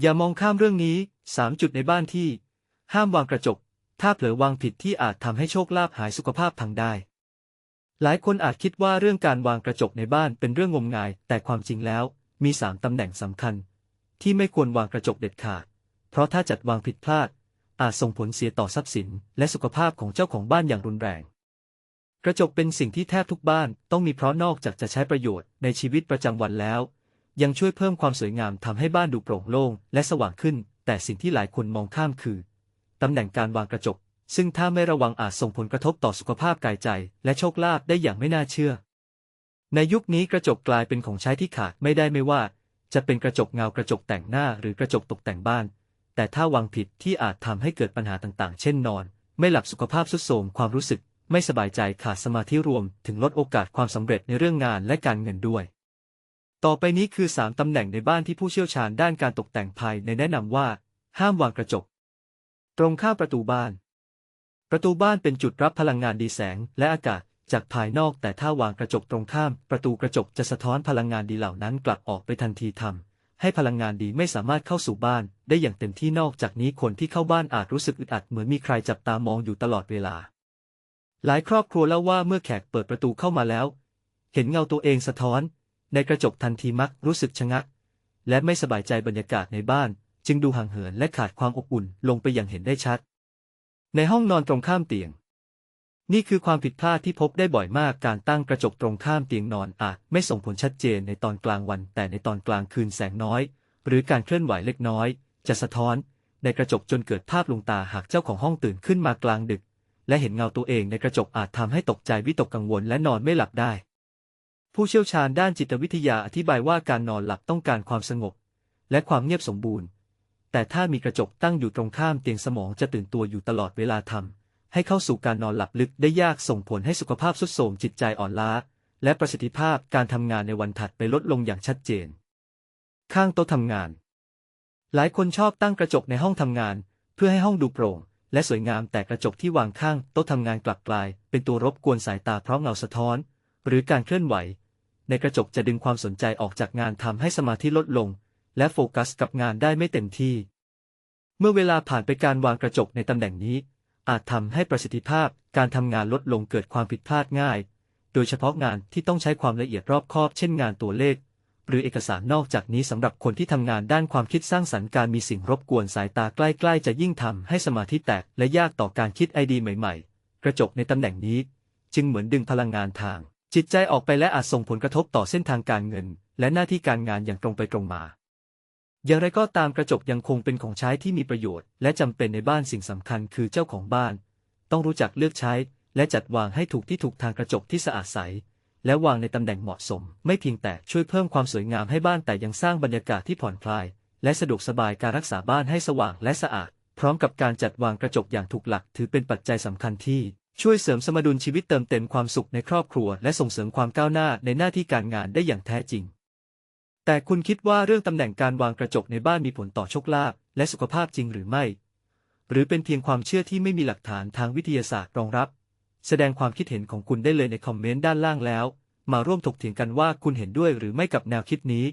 อย่ามองข้ามเรื่องนี้ 3 จุดในบ้านที่ ห้ามวางกระจก ถ้าเผลอวางผิดที่อาจทำให้โชคลาภหายสุขภาพพังได้ หลายคนอาจคิดว่าเรื่องการวางกระจกในบ้านเป็นเรื่องงมงาย แต่ความจริงแล้ว มี 3ตำแหน่งสำคัญ ที่ไม่ควรวางกระจกเด็ดขาด เพราะถ้าจัดวางผิดพลาด อาจส่งผลเสียต่อทรัพย์สิน และสุขภาพของเจ้าของบ้านอย่างรุนแรง กระจกเป็นสิ่งที่แทบทุกบ้านต้องมีเพราะนอกจากจะใช้ประโยชน์ในชีวิตประจำวันแล้ว ยังช่วยเพิ่มความสวยงามทำให้บ้านดูโปร่งโล่งและสว่างขึ้น แต่สิ่งที่หลายคนมองข้ามคือตำแหน่งการวางกระจก ซึ่งถ้าไม่ระวังอาจส่งผลกระทบต่อสุขภาพกายใจ และโชคลาภได้อย่างไม่น่าเชื่อ ในยุคนี้กระจกกลายเป็นของใช้ที่ขาดไม่ได้ไม่ว่า จะเป็นกระจกเงากระจกแต่งหน้าหรือกระจกตกแต่งบ้าน แต่ถ้าวางผิดที่อาจทำให้เกิดปัญหาต่างๆ เช่นนอน ไม่หลับสุขภาพทรุดโทรมความรู้สึก ไม่สบายใจขาดสมาธิรวม ถึงลดโอกาสความสำเร็จในเรื่องงานและการเงินด้วย ต่อไปนี้คือ 3 ตำแหน่งในบ้านที่ผู้เชี่ยวชาญด้านการตกแต่งภายในแนะนำว่า ห้ามวางกระจก ตรงข้ามประตูบ้าน ประตูบ้านเป็นจุดรับพลังงานดีแสงและอากาศจากภายนอกแต่ถ้าวางกระจกตรงข้าม ประตูกระจกจะสะท้อนพลังงานดีเหล่านั้นกลับออกไปทันทีทำให้พลังงานดีไม่สามารถเข้าสู่บ้าน ได้อย่างเต็มที่นอกจากนี้คนที่เข้าบ้านอาจรู้สึกอึดอัดเหมือนมีใครจับตามองอยู่ตลอดเวลา หลายครอบครัวเล่าว่าเมื่อแขกเปิดประตูเข้ามาแล้ว เห็นเงาตัวเองสะท้อน ในกระจกทันทีมักรู้สึกชะงัก และไม่สบายใจบรรยากาศในบ้าน จึงดูห่างเหินและขาดความอบอุ่นลงไปอย่างเห็นได้ชัด ในห้องนอนตรงข้ามเตียง นี่คือความผิดพลาดที่พบได้บ่อยมากการตั้งกระจกตรงข้ามเตียงนอนอาจไม่ส่งผลชัดเจนในตอนกลางวัน แต่ในตอนกลางคืนแสงน้อย หรือการเคลื่อนไหวเล็กน้อย จะสะท้อน ในกระจกจนเกิดภาพลงตาหากเจ้าของห้องตื่นขึ้นมากลางดึก และเห็นเงาตัวเองในกระจกอาจทำให้ตกใจวิตกกังวลและนอนไม่หลับได้ ผู้เชี่ยวชาญด้านจิตวิทยาอธิบายว่าการนอนหลับต้องการความสงบ และความเงียบสมบูรณ์ แต่ถ้ามีกระจกตั้งอยู่ตรงข้ามเตียงสมองจะตื่นตัวอยู่ตลอดเวลาทำให้เข้าสู่การนอนหลับลึกได้ยากส่งผลให้สุขภาพทรุดโทรมจิตใจอ่อนล้า และประสิทธิภาพการทำงานในวันถัดไปลดลงอย่างชัดเจน ข้างโต๊ะทำงาน หลายคนชอบตั้งกระจกในห้องทำงาน เพื่อให้ห้องดูโปร่ง และสวยงามแต่กระจกที่วางข้างโต๊ะทำงานกลับกลาย เป็นตัวรบกวนสายตาเพราะเงาสะท้อน หรือการเคลื่อนไหว ในกระจกจะดึงความสนใจออกจากงานทำให้สมาธิลดลง และโฟกัสกับงานได้ไม่เต็มที่ เมื่อเวลาผ่านไปการวางกระจกในตำแหน่งนี้ อาจทำให้ประสิทธิภาพการทำงานลดลงเกิดความผิดพลาดง่าย โดยเฉพาะงานที่ต้องใช้ความละเอียดรอบคอบเช่นงานตัวเลข หรือเอกสารนอกจากนี้สำหรับคนที่ทำงานด้านความคิดสร้างสรรค์การมีสิ่งรบกวนสายตาใกล้ๆ จะยิ่งทำให้สมาธิแตกและยากต่อการคิดไอเดียใหม่ ๆ กระจกในตำแหน่งนี้ จึงเหมือนดึงพลังงานทาง จิตใจออกไปและอาจส่งผลกระทบต่อเส้นทางการเงิน และหน้าที่การงานอย่างตรงไปตรงมา อย่างไรก็ตามกระจกยังคงเป็นของใช้ที่มีประโยชน์ และจำเป็นในบ้านสิ่งสำคัญคือเจ้าของบ้าน ต้องรู้จักเลือกใช้ และจัดวางให้ถูกที่ถูกทางกระจกที่สะอาดใส และวางในตำแหน่งเหมาะสม ไม่เพียงแต่ช่วยเพิ่มความสวยงามให้บ้านแต่ยังสร้างบรรยากาศที่ผ่อนคลาย และสะดวกสบายการรักษาบ้านให้สว่างและสะอาด พร้อมกับการจัดวางกระจกอย่างถูกหลักถือเป็นปัจจัยสำคัญที่ ช่วยเสริมสมดุลชีวิตเติมเต็มความสุขในครอบครัว และส่งเสริมความก้าวหน้าในหน้าที่การงานได้อย่างแท้จริง แต่คุณคิดว่าเรื่องตำแหน่งการวางกระจกในบ้านมีผลต่อโชคลาภและสุขภาพจริงหรือไม่ หรือเป็นเพียงความเชื่อที่ไม่มีหลักฐานทางวิทยาศาสตร์รองรับ แสดงความคิดเห็นของคุณได้เลยในคอมเมนต์ด้านล่างแล้ว มาร่วมถกเถียงกันว่าคุณเห็นด้วยหรือไม่กับแนวคิดนี้